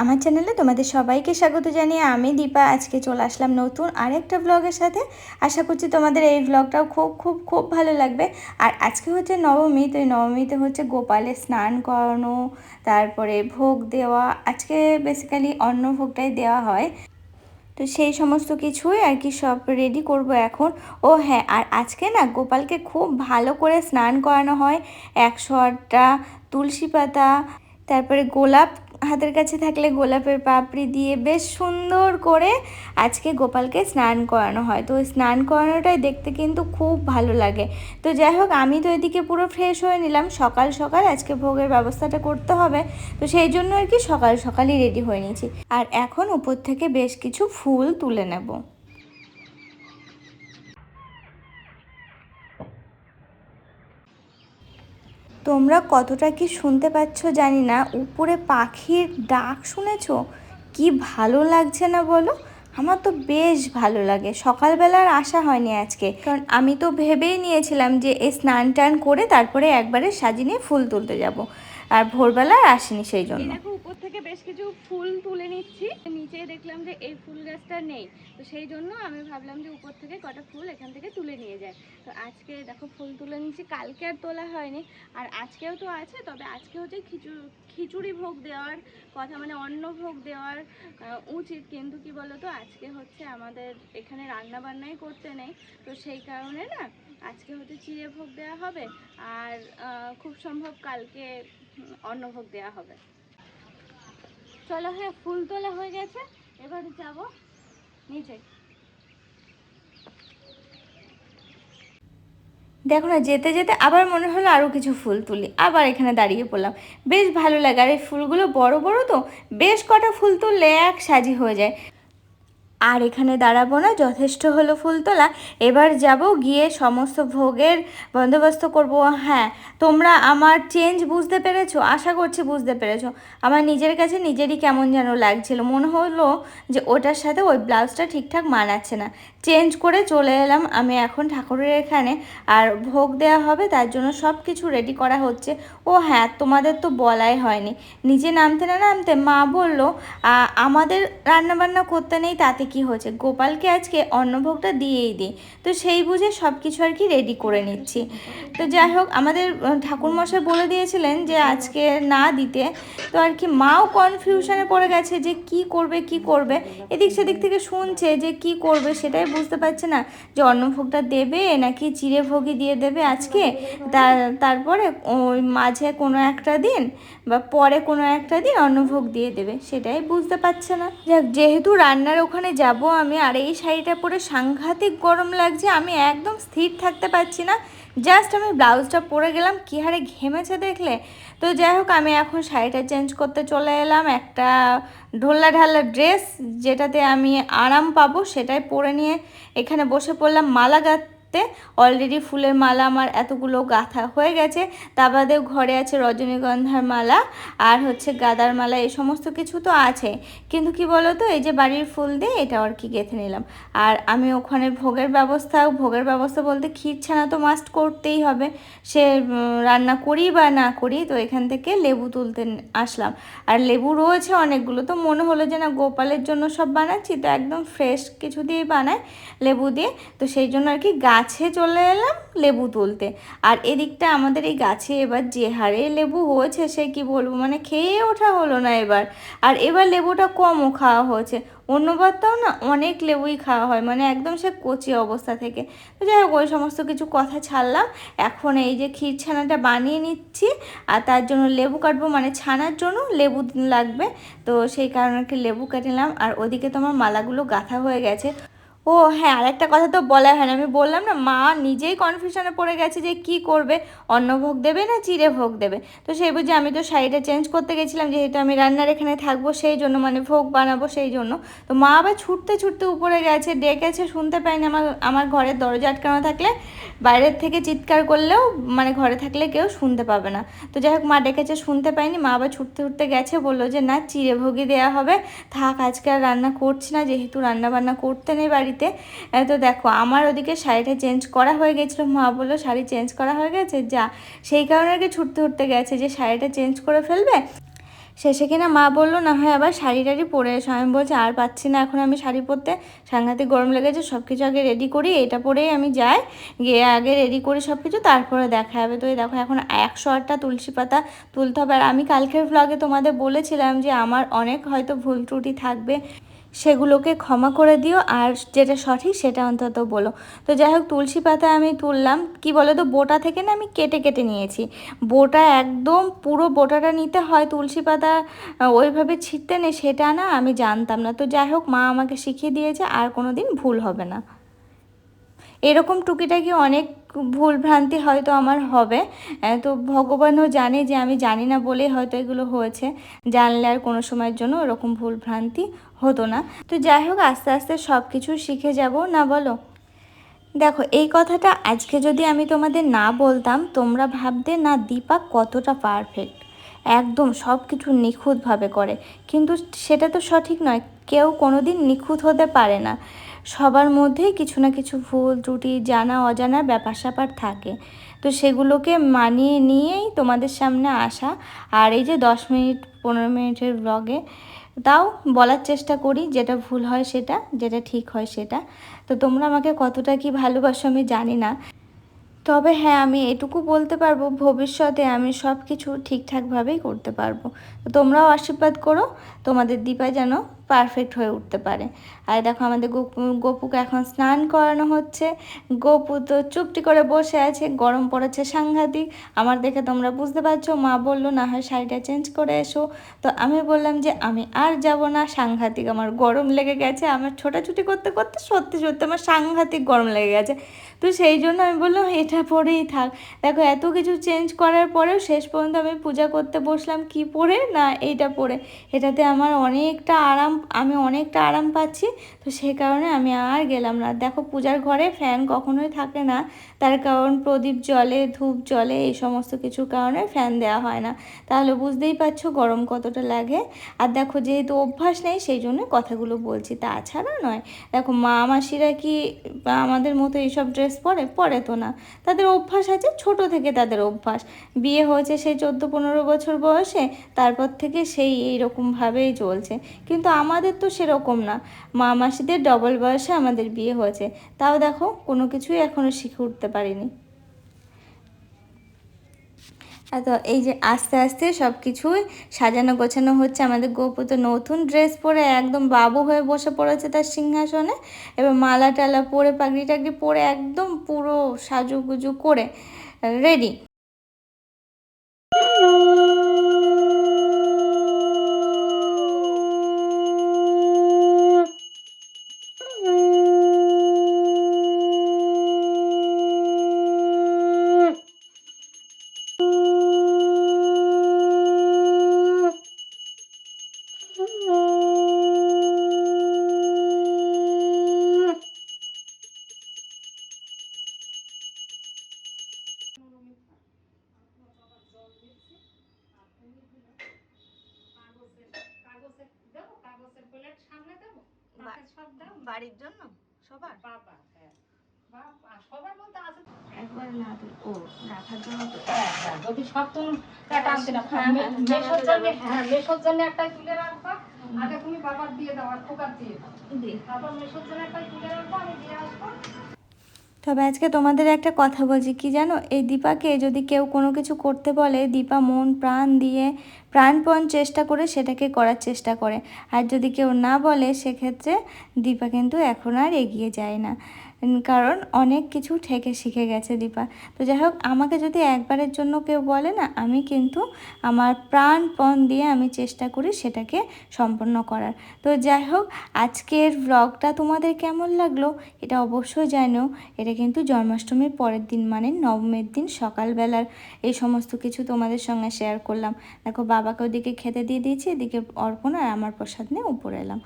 আমার চ্যানেলে তোমাদের সবাইকে স্বাগত জানিয়ে আমি দীপা। আজকে চলে আসলাম নতুন আরেকটা ব্লগের সাথে। আশা করছি তোমাদের এই ব্লগটাও খুব খুব খুব ভালো লাগবে। আর আজকে হচ্ছে নবমী, তো এই নবমীতে হচ্ছে গোপালে স্নান করানো, তারপরে ভোগ দেওয়া। আজকে বেসিক্যালি অন্ন ভোগটাই দেওয়া হয়। তো সেই সমস্ত কিছুই আর কি সব রেডি করব এখন। ও হ্যাঁ আর আজকে না গোপালকে খুব ভালো করে স্নান করানো হয়। একশো আটটা তুলসী পাতা, তারপরে গোলাপ হাতের কাছে থাকলে গোলাপের পাপড়ি দিয়ে বেশ সুন্দর করে আজকে গোপালকে স্নান করানো হয়। তো স্নান করানোটাই দেখতে কিন্তু খুব ভালো লাগে। তো যাই হোক, আমি তো এদিকে পুরো ফ্রেশ হয়ে নিলাম। সকাল সকাল আজকে ভোগের ব্যবস্থাটা করতে হবে। তো সেই জন্য আর কি সকাল সকালই রেডি হয়ে নিয়েছি। আর এখন উপর থেকে বেশ কিছু ফুল তুলে নেব। তোমরা কতটা কি শুনতে পাচ্ছ জানি না। উপরে পাখির ডাক শুনেছ? কি ভালো লাগছে না বলো? আমার তো বেশ ভালো লাগে। সকালবেলার আসা হয়নি আজকে। কারণ আমি তো ভেবেই নিয়েছিলাম যে এ স্নান টান করে তারপরে একবারে সাজিয়ে ফুল তুলতে যাব। আর ভোরবেলা আর আসেনি সেই জন্য। থেকে বেশ কিছু ফুল তুলে নিচ্ছি। নিচে দেখলাম যে এই ফুল গাছটা নেই। তো সেই জন্য আমি ভাবলাম যে উপর থেকে কটা ফুল এখান থেকে তুলে নিয়ে যায় তো আজকে দেখো ফুল তুলে নিচ্ছি কালকে আর তোলা হয়নি। আর আজকেও তো আছে, তবে আজকে হচ্ছে খিচু, খিচুড়ি ভোগ দেওয়ার কথা মানে অন্ন ভোগ দেওয়ার উচিত। কিন্তু কি বলতো, আজকে হচ্ছে আমাদের এখানে রান্না বান্নাই করতে নেই। তো সেই কারণে না, আজকে হচ্ছে চিড়ে ভোগ দেওয়া হবে। আর খুব সম্ভব কালকে অন্নভোগ দেওয়া হবে। চলো হ্যাঁ ফুল তোলা হয়ে গেছে। এবার যাব নিচে দেখো না, যেতে যেতে আবার মনে হলো আরও কিছু ফুল তুলি, আবার এখানে দাঁড়িয়ে পড়লাম। বেশ ভালো লাগে, আর এই ফুলগুলো বড় বড় তো, বেশ কটা ফুল তুললে এক সাজি হয়ে যায়। আর এখানে দাঁড়াবো না, যথেষ্ট হলো ফুল তোলা। এবার যাব গিয়ে সমস্ত ভোগের বন্দোবস্ত করব। হ্যাঁ তোমরা আমার চেঞ্জ বুঝতে পেরেছ? আশা করছি বুঝতে পেরেছ। আমার নিজের কাছে নিজেরই কেমন যেন লাগছিল। মনে হলো যে ওটার সাথে ওই ব্লাউজটা ঠিকঠাক মানাচ্ছে না। চেঞ্জ করে চলে এলাম। আমি এখন ঠাকুরের এখানে আর ভোগ দেওয়া হবে, তার জন্য সব কিছু রেডি করা হচ্ছে। ও হ্যাঁ তোমাদের তো বলাই হয়নি। নিচে নামতে না নামতে মা বলল আমাদের রান্নাবান্না করতে নেই, তাতে কি হচ্ছে? গোপালকে আজকে অন্নভোগটা দিয়েই দিই। তো সেই বুঝে সব কিছু আর কি রেডি করে নিচ্ছি। তো যাই হোক, আমাদের ঠাকুরমশাই বলে দিয়েছিলেন যে আজকে না দিতে। তো আর কি মাও কনফিউশনে পড়ে গেছে যে কি করবে কি করবে? এদিক সেদিক থেকে শুনছে যে কি করবে, সেটাই বুঝতে পারছে না যে অন্নভোগটা দেবে নাকি চিড়ে ভোগই দিয়ে দেবে আজকে? তা, তারপরে ওই মাঝে কোনো একটা দিন বা পরে কোনো একটা দিন অন্নভোগ দিয়ে দেবে, সেটাই বুঝতে পারছে না। যাক, যেহেতু রান্নার ওখানে যাব আমি আর এই শাড়িটা পরে সাংঘাতিক গরম লাগছে, আমি একদম স্থির থাকতে পারছি না। জাস্ট আমি ব্লাউজটা পরে গেলাম, কী হারে ঘেমেছে দেখলে? তো যাই হোক, আমি এখন শাড়িটা চেঞ্জ করতে চলে এলাম। একটা ঢোল্লা ঢাল্লা ড্রেস যেটাতে আমি আরাম পাবো, সেটাই পরে নিয়ে এখানে বসে পড়লাম মালা অলরেডি ফুলের মালা আমার এতগুলো গাঁথা হয়ে গেছে। তা বাদেও ঘরে আছে রজনীগন্ধার মালা আর হচ্ছে গাদার মালা, এই সমস্ত কিছু তো আছে। কিন্তু কি বলো তো এই যে বাড়ির ফুল দিয়ে এটা আর কি গেঁথে নিলাম। আর আমি ওখানে ভোগের ব্যবস্থা ভোগের ব্যবস্থা বলতে ক্ষীর ছানা তো মাস্ট করতেই হবে। সে রান্না করি বা না করি, তো এখান থেকে লেবু তুলতে আসলাম। আর লেবু রয়েছে অনেকগুলো, তো মনে হলো যে না গোপালের জন্য সব বানাচ্ছি, তো একদম ফ্রেশ কিছু দিয়ে বানাই লেবু দিয়ে। তো সেই জন্য আর কি গাছে চলে এলাম লেবু তুলতে। আর এদিকটা আমাদের এই গাছে এবার যে হারে লেবু হয়েছে সে কি বলব মানে খেয়ে ওঠা হলো না এবার। আর এবার লেবুটা কমও খাওয়া হয়েছে। অন্যবার তাও না অনেক লেবুই খাওয়া হয় মানে একদম সে কচি অবস্থা থেকে। তো যাই হোক, ওই সমস্ত কিছু কথা ছাড়লাম। এখন এই যে ক্ষীর ছানাটা বানিয়ে নিচ্ছি, আর তার জন্য লেবু কাটবো মানে ছানার জন্য লেবু লাগবে। তো সেই কারণে কি লেবু কেটে নিলাম। আর ওদিকে তোমার মালাগুলো গাঁথা হয়ে গেছে। ও হ্যাঁ আর একটা কথা তো বলা হয় না। আমি বললাম না, মা নিজেই কনফিউশনে পড়ে গেছে যে কি করবে? অন্নভোগ দেবে না চিড়ে ভোগ দেবে? তো সেই বুঝে আমি তো শাড়িটা চেঞ্জ করতে গেছিলাম, যেহেতু আমি রান্নার এখানে থাকব, সেই জন্য মানে ভোগ বানাবো সেই জন্য। তো মা আবার ছুটতে ছুটতে উপরে গেছে, ডেকেছে, শুনতে পাইনি আমার আমার ঘরের দরজা আটকানো থাকলে। বাইরের থেকে চিৎকার করলেও মানে ঘরে থাকলে কেউ শুনতে পাবে না। তো যাই হোক, মা ডেকেছে, শুনতে পাইনি, মা আবার ছুটতে ছুটতে গেছে, বলল যে, না, চিড়ে ভোগই দেওয়া হবে। থাক, আজকে আর রান্না করছি না, যেহেতু রান্না বান্না করতে নেই বাড়িতে আহ, তো দেখো আমার ওদিকে শাড়িটা চেঞ্জ করা হয়ে গেছিল মা বলল শাড়ি চেঞ্জ করা হয়ে গেছে? যা। সেই কারণে আর কি ছুটতে ছুটতে গেছে যে শাড়িটা চেঞ্জ করে ফেলবে। শেষে কিনা মা বলল না হয় আবার শাড়ি টাড়ি পরে এসো। আমি বলছি আর পাচ্ছি না এখন আমি শাড়ি পরতে। সাংঘাতিক গরম লেগেছে সব কিছু আগে রেডি করি এটা পরেই আমি যাই গিয়ে আগে রেডি করি সব কিছু তারপরে দেখা যাবে তো এই দেখো এখন একশো আটটা তুলসী পাতা তুলতে হবে। আর আমি কালকের ভ্লগে তোমাদের বলেছিলাম যে আমার অনেক হয়তো ভুল ত্রুটি থাকবে। সেগুলোকে ক্ষমা করে দিও আর যেটা সঠিক সেটা অন্তত বলো। তো যাই হোক, তুলসী পাতা আমি তুললাম, কি বলো তো বোটা থেকে না আমি কেটে কেটে নিয়েছি। বোটা একদম পুরো বোটাটা নিতে হয়, তুলসী পাতা ওইভাবে ছিটতে নেই, সেটা না আমি জানতাম না। তো যাই হোক, মা আমাকে শিখিয়ে দিয়েছে, আর কোনো দিন ভুল হবে না। এরকম টুকিটাকি অনেক ভুল ভ্রান্তি হয়তো আমার হবে। তো ভগবানও জানে যে আমি জানি না বলেই হয়তো এগুলো হয়েছে। জানলে আর কোনো সময়ের জন্য ওরকম ভুল ভ্রান্তি হতো না। তো যাই হোক, আস্তে আস্তে সব কিছু শিখে যাব, না বলো? দেখো, এই কথাটা আজকে যদি আমি তোমাদের না বলতাম, তোমরা ভাবতে, না, দীপা কতটা পারফেক্ট একদম সব কিছু নিখুঁতভাবে করে। কিন্তু সেটা তো সঠিক নয়। কেউ কোনো দিন নিখুঁত হতে পারে না। সবার মধ্যেই কিছু না কিছু ভুল, ত্রুটি, জানা, অজানা ব্যাপার স্যাপার থাকে। তো সেগুলোকে মানিয়ে নিয়েই তোমাদের সামনে আসা। আর এই যে দশ মিনিট, পনেরো মিনিটের ব্লগে তাও বলার চেষ্টা করি যেটা ভুল হয় সেটা, যেটা ঠিক হয় সেটা। তো তোমরা আমাকে কতটা কি ভালোবাসো আমি জানি না। তবে হ্যাঁ আমি এটুকু বলতে পারব, ভবিষ্যতে আমি সব কিছু ঠিকঠাকভাবেই করতে পারব। তো তোমরাও আশীর্বাদ করো, তোমাদের দীপা যেন পারফেক্ট হয়ে উঠতে পারে। আর দেখো আমাদের গপু, গপুকে এখন স্নান করানো হচ্ছে। গপু তো চুপটি করে বসে আছে, গরম পড়েছে সাংঘাতিক। আমার দেখে তোমরা বুঝতে পারছ, মা বলল, না হয় শাড়িটা চেঞ্জ করে এসো। তো আমি বললাম যে, আমি আর যাব না। সাংঘাতিক আমার গরম লেগে গেছে। আমার ছোটাছুটি করতে করতে সত্যি সত্যি আমার সাংঘাতিক গরম লেগে গেছে। তো সেই জন্য আমি বললাম, এটা পরেই থাক। দেখো এত কিছু চেঞ্জ করার পরেও শেষ পর্যন্ত আমি পূজা করতে বসলাম। কি পরে? না, এইটা পরে। এটাতে আমার অনেকটা আরাম আমি অনেকটা আরাম পাচ্ছি, তো সেই কারণে আমি আর গেলাম না। দেখো পূজার ঘরে ফ্যান কখনোই থাকে না, তার কারণ প্রদীপ জলে ধূপ জলে এই সমস্ত কিছু কারণে ফ্যান দেওয়া হয় না। তাহলে বুঝতেই পারছ গরম কতটা লাগে। আর দেখো যেহেতু অভ্যাস নেই, সেই জন্য কথাগুলো বলছি, তাছাড়া নয়। দেখো মা মাসিরা কি আমাদের মতো এইসব ড্রেস পরে? পরে তো না। তাদের অভ্যাস আছে, ছোট থেকে তাদের অভ্যাস। বিয়ে হয়েছে সেই চোদ্দ পনেরো বছর বয়সে, তারপর থেকে সেই এইরকমভাবেই চলছে। কিন্তু আমাদের তো সেরকম না। মা মাসিদের ডবল বয়সে আমাদের বিয়ে হয়েছে। তাও দেখো, কোনো কিছুই এখনও শিখে উঠতে পারিনি। তো এই যে আস্তে আস্তে সব কিছুই সাজানো গোছানো হচ্ছে। আমাদের গোপু তো নতুন ড্রেস পরে একদম বাবু হয়ে বসে পড়েছে তার সিংহাসনে। এবার মালা টালা পরে পাগড়ি টাগড়ি পরে একদম পুরো সাজুগুজু করে রেডি বাড়ির জন্য? সবার? বাবা হ্যাঁ। সবার বলতে আছে একবার না ও রাখার জন্য তো। যদি সব তুমি টানতে না। মেশোর জন্য হ্যাঁ মেশোর জন্য একটা তুলে রাখবা। আগে তুমি বাবার দিয়ে দাও আর খোকার দিয়ে দাও। তারপর মেশোর জন্য একটা তুলে রাখব আমি দিয়ে আসব। তবে আজকে তোমাদের একটা কথা বলছি, কি জানো? এই দীপাকে যদি কেউ কোনো কিছু করতে বলে, দীপা মন, প্রাণ দিয়ে প্রাণপণ চেষ্টা করে সেটাকে করার চেষ্টা করে। আর যদি কেউ না বলে, সেক্ষেত্রে দীপা কিন্তু এখন আর এগিয়ে যায় না। কারণ অনেক কিছু ঠেকে শিখে গেছে দীপা। তো যাই হোক, আমাকে যদি একবারের জন্য কেউ বলে না, আমি কিন্তু আমার প্রাণপণ দিয়ে আমি চেষ্টা করি সেটাকে সম্পন্ন করার। তো যাই হোক, আজকের ব্লগটা তোমাদের কেমন লাগল এটা অবশ্যই জানো। এটা কিন্তু জন্মাষ্টমীর পরের দিন মানে নবমীর দিন সকালবেলার এই সমস্ত কিছু তোমাদের সঙ্গে শেয়ার করলাম। দেখো, বাবাকে ওদিকে খেতে দিয়ে দিয়েছি, এদিকে অর্পণ আর আমার প্রসাদ নিয়ে উপরে এলাম।